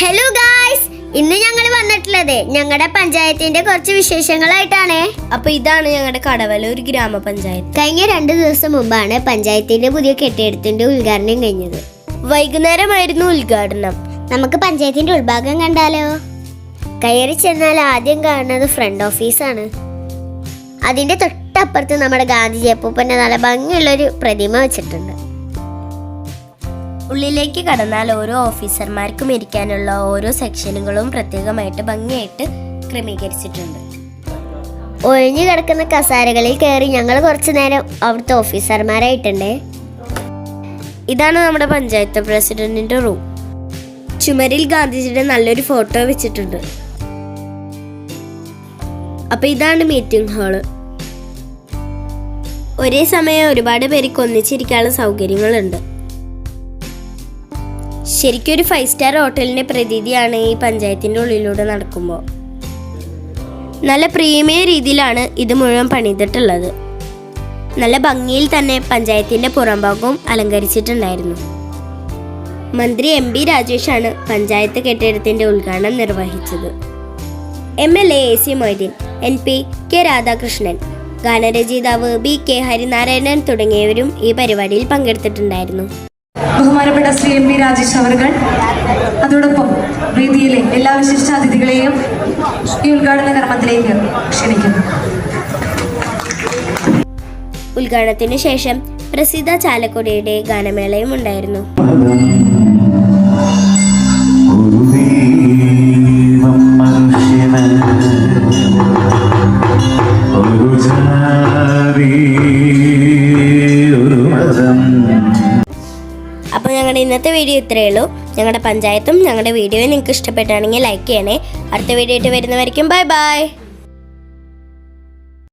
Hello guys ഇന്ന് ഞങ്ങൾ വന്നിട്ടുള്ളത് ഞങ്ങളുടെ പഞ്ചായത്തിന്റെ കുറച്ച് വിശേഷങ്ങളായിട്ടാണ്. അപ്പൊ ഇതാണ് ഞങ്ങളുടെ കടവലൂർ ഗ്രാമപഞ്ചായത്ത്. കഴിഞ്ഞ രണ്ട് ദിവസം മുമ്പാണ് പഞ്ചായത്തിന്റെ പുതിയ കെട്ടിടത്തിന്റെ ഉദ്ഘാടനം കഴിഞ്ഞത്. വൈകുന്നേരമായിരുന്നു ഉദ്ഘാടനം. നമുക്ക് പഞ്ചായത്തിന്റെ ഉൾഭാഗം കണ്ടാലോ? കയറി ചെന്നാൽ ആദ്യം കാണുന്നത് ഫ്രണ്ട് ഓഫീസാണ് അതിന്റെ തൊട്ടപ്പുറത്ത് നമ്മുടെ ഗാന്ധിജി അപ്പൂപ്പന്റെ നല്ല ഭംഗിയുള്ളൊരു പ്രതിമ വെച്ചിട്ടുണ്ട്. ഉള്ളിലേക്ക് കടന്നാൽ ഓരോ ഓഫീസർമാർക്കും ഇരിക്കാനുള്ള ഓരോ സെക്ഷനുകളും പ്രത്യേകമായിട്ട് ഭംഗിയായിട്ട് ക്രമീകരിച്ചിട്ടുണ്ട്. ഒഴിഞ്ഞു കിടക്കുന്ന കസാരകളിൽ കയറി ഞങ്ങൾ കുറച്ചു നേരം അവിടുത്തെ ഓഫീസർമാരായിട്ടുണ്ട്. ഇതാണ് നമ്മുടെ പഞ്ചായത്ത് പ്രസിഡന്റിന്റെ റൂം. ചുമരിൽ ഗാന്ധിജിയുടെ നല്ലൊരു ഫോട്ടോ വെച്ചിട്ടുണ്ട്. അപ്പൊ ഇതാണ് മീറ്റിംഗ് ഹാൾ. ഒരേ സമയം ഒരുപാട് പേർക്ക് ഒന്നിച്ചിരിക്കാനുള്ള സൗകര്യങ്ങളുണ്ട്. ശരിക്കും ഒരു ഫൈവ് സ്റ്റാർ ഹോട്ടലിന്റെ പ്രതീതിയാണ് ഈ പഞ്ചായത്തിന്റെ ഉള്ളിലൂടെ നടക്കുമ്പോൾ നല്ല പ്രീമിയർ രീതിയിലാണ് ഇത് മുഴുവൻ പണിതിട്ടുള്ളത്. നല്ല ഭംഗിയിൽ തന്നെ പഞ്ചായത്തിന്റെ പുറംഭാഗവും അലങ്കരിച്ചിട്ടുണ്ടായിരുന്നു. മന്ത്രി എം ബി രാജേഷാണ് പഞ്ചായത്ത് കെട്ടിടത്തിന്റെ ഉദ്ഘാടനം നിർവഹിച്ചത്. M L A A C Moideen N P K Radhakrishnan ഗാനരചയിതാവ് ബി കെ ഹരിനാരായണൻ തുടങ്ങിയവരും ഈ പരിപാടിയിൽ പങ്കെടുത്തിട്ടുണ്ടായിരുന്നു. ബഹുമാനപ്പെട്ട ശ്രീ എം പി രാജേഷ് അവർകൾ അതോടൊപ്പം വേദിയിലെ എല്ലാ വിശിഷ്ടാതിഥികളെയും ഈ ഉദ്ഘാടന കർമ്മത്തിലേക്ക് ക്ഷണിക്കുന്നു. ഉദ്ഘാടനത്തിന് ശേഷം പ്രസിദ്ധ ചാലക്കുടിയുടെ ഗാനമേളയും ഉണ്ടായിരുന്നു. ഒരു ജാതി ഒരു മതം. ഞങ്ങളുടെ ഇന്നത്തെ വീഡിയോ ഇത്രയേ ഉള്ളൂ. ഞങ്ങളുടെ പഞ്ചായത്തും ഞങ്ങളുടെ വീഡിയോയും നിങ്ങൾക്ക് ഇഷ്ടപ്പെട്ടാണെങ്കിൽ ലൈക്ക് ചെയ്യണേ. അടുത്ത വീഡിയോ ആയിട്ട് വരുന്നവരിക്കും ബൈ ബൈ